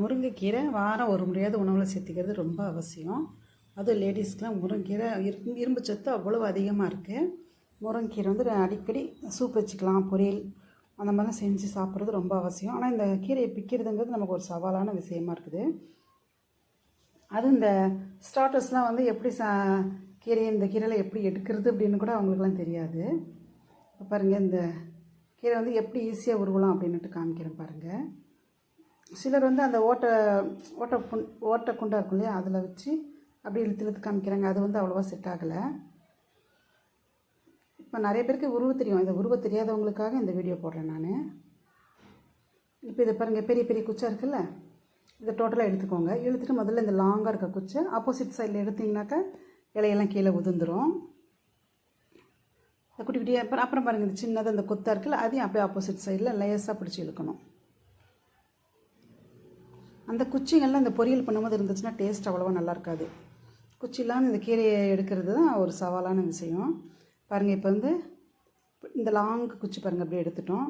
முருங்கைக்கீரை வாரம் ஒரு முறையாவது உணவில் சேர்த்திக்கிறது ரொம்ப அவசியம். அதுவும் லேடிஸ்க்கெலாம் முருங்கைக்கீரை இரும்பு சத்து அவ்வளோ அதிகமாக இருக்குது முருங்கைக்கீரை வந்து அடிக்கடி சூப் வச்சுக்கலாம் பொரியல் அந்த மாதிரிலாம் செஞ்சு சாப்பிட்றது ரொம்ப அவசியம். ஆனால் இந்த கீரையை பிக்கிறதுங்கிறது நமக்கு ஒரு சவாலான விஷயமா இருக்குது. அதுவும் இந்த ஸ்டார்டர்ஸ்லாம் வந்து எப்படி சா கீரையை இந்த கீரையில் எப்படி எடுக்கிறது அப்படின்னு கூட அவங்களுக்குலாம் தெரியாது. பாருங்கள் இந்த கீரை வந்து எப்படி ஈஸியாக உருவலாம் அப்படின்ட்டு காமிக்கிறேன் பாருங்கள் சிலர் வந்து அந்த ஓட்டை ஓட்டை புண் ஓட்டை குண்டா இருக்கும் இல்லையா? அதில் வச்சு அப்படியே இழுத்து இழுத்து காமிக்கிறாங்க. அது வந்து அவ்வளோவா செட் ஆகலை. இப்போ நிறைய பேருக்கு உருவ தெரியும். இந்த உருவ தெரியாதவங்களுக்காக இந்த வீடியோ போடுறேன் நான். இப்போ இதை பாருங்கள் பெரிய பெரிய குச்சா இருக்குல்ல? இதை டோட்டலாக எடுத்துக்கோங்க. இழுத்துட்டு முதல்ல இந்த லாங்காக இருக்க குச்சை ஆப்போசிட் சைடில் எடுத்திங்கனாக்கா இலையெல்லாம் கீழே உதிர்ந்துடும் இந்த குட்டி குட்டியாக அப்புறம் அப்புறம் பாருங்கள் இந்த சின்னதாக இந்த கொத்தாக இருக்குல்ல அதையும் அப்படியே ஆப்போசிட் சைடில் லேஸாக பிடிச்சி இழுக்கணும். அந்த குச்சிங்கள்லாம் இந்த பொரியல் பண்ணும்போது இருந்துச்சுன்னா டேஸ்ட் அவ்வளோவா நல்லா இருக்காது. குச்சிலாம் இந்த கீரையை எடுக்கிறது தான் ஒரு சவாலான விஷயம். பாருங்கள் இப்போ வந்து இந்த லாங் குச்சி பாருங்கள் அப்படியே எடுத்துட்டோம்.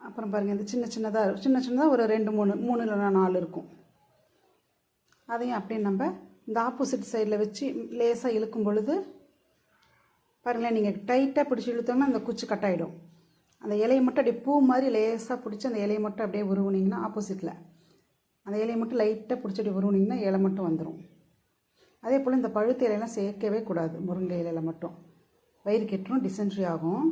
அப்புறம் பாருங்கள் இந்த சின்ன சின்னதாக சின்ன சின்னதாக ஒரு ரெண்டு மூணு மூணு இல்லைனா நாலு இருக்கும். அதையும் அப்படியே நம்ம இந்த ஆப்போசிட் சைடில் வச்சு லேசாக இழுக்கும் பொழுது பாருங்களேன் நீங்கள் டைட்டாக பிடிச்சி இழுத்தோம்னா அந்த குச்சி கட்டாயிடும் அந்த இலையை மட்டும் அப்படியே பூ மாதிரி லேசாக பிடிச்சி அந்த இலையை மட்டும் அப்படியே உருவுனீங்கன்னா ஆப்போசிட்டில் அந்த இலையை மட்டும் லைட்டாக பிடிச்சி அப்படி உருவுனீங்கன்னா இலை மட்டும் வந்துடும் அதே போல் இந்த பழுத்த இலையெல்லாம் சேர்க்கவே கூடாது முருங்கை இலையில் மட்டும். வயிறு கெட்டுரும் டிசென்ட்ரி ஆகும்.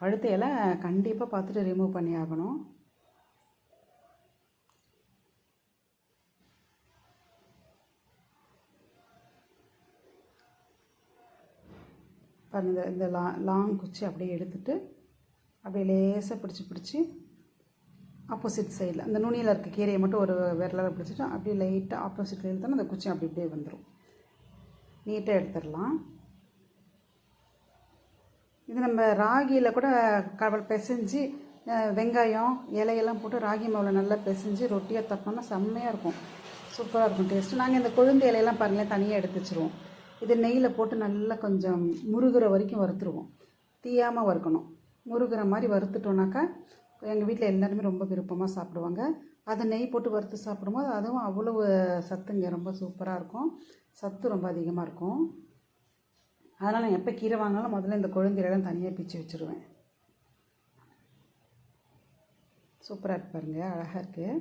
பழுத்த இலை கண்டிப்பாக பார்த்துட்டு ரிமூவ் பண்ணி ஆகணும். பாருங்க இந்த லா லாங் குச்சி அப்படியே எடுத்துகிட்டு அப்படியே லேசாக பிடிச்சி பிடிச்சி ஆப்போசிட் சைடில் அந்த நுனியில் இருக்க கீரையை மட்டும் ஒரு விரலால் பிடிச்சிட்டு அப்படியே லைட்டாக ஆப்போசிட்டில் இழுத்தோன்னா அந்த குச்சி அப்படி இப்படியே வந்துடும் நீட்டாக எடுத்துடலாம். இது நம்ம ராகியில் கூட கடல் பிசைஞ்சு வெங்காயம் இலையெல்லாம் போட்டு ராகி மாவில் நல்லா பிசைஞ்சு ரொட்டியாக தப்போன்னா செம்மையாக இருக்கும். சூப்பராக இருக்கும் டேஸ்ட்டு நாங்கள் இந்த கொழுந்து இலையெல்லாம் பாருங்களேன் தனியாக எடுத்து வச்சுருவோம். இது நெய்யில் போட்டு நல்லா கொஞ்சம் முருகிற வரைக்கும் வறுத்துருவோம். தீயாமல் வறுக்கணும். முருகிற மாதிரி வறுத்துட்டோன்னாக்கா எங்கள் வீட்டில் எல்லாருமே ரொம்ப விருப்பமாக சாப்பிடுவாங்க. அதை நெய் போட்டு வறுத்து சாப்பிடும்போது அதுவும் அவ்வளவு சத்துங்க ரொம்ப சூப்பராக இருக்கும். சத்து ரொம்ப அதிகமாக இருக்கும். அதனால் நான் எப்போ கீரை வாங்கினாலும் முதல்ல இந்த கொழுந்திரெல்லாம் தனியாக பிச்சு வச்சுருவேன். சூப்பராக இருப்பாருங்க அழகாக இருக்குது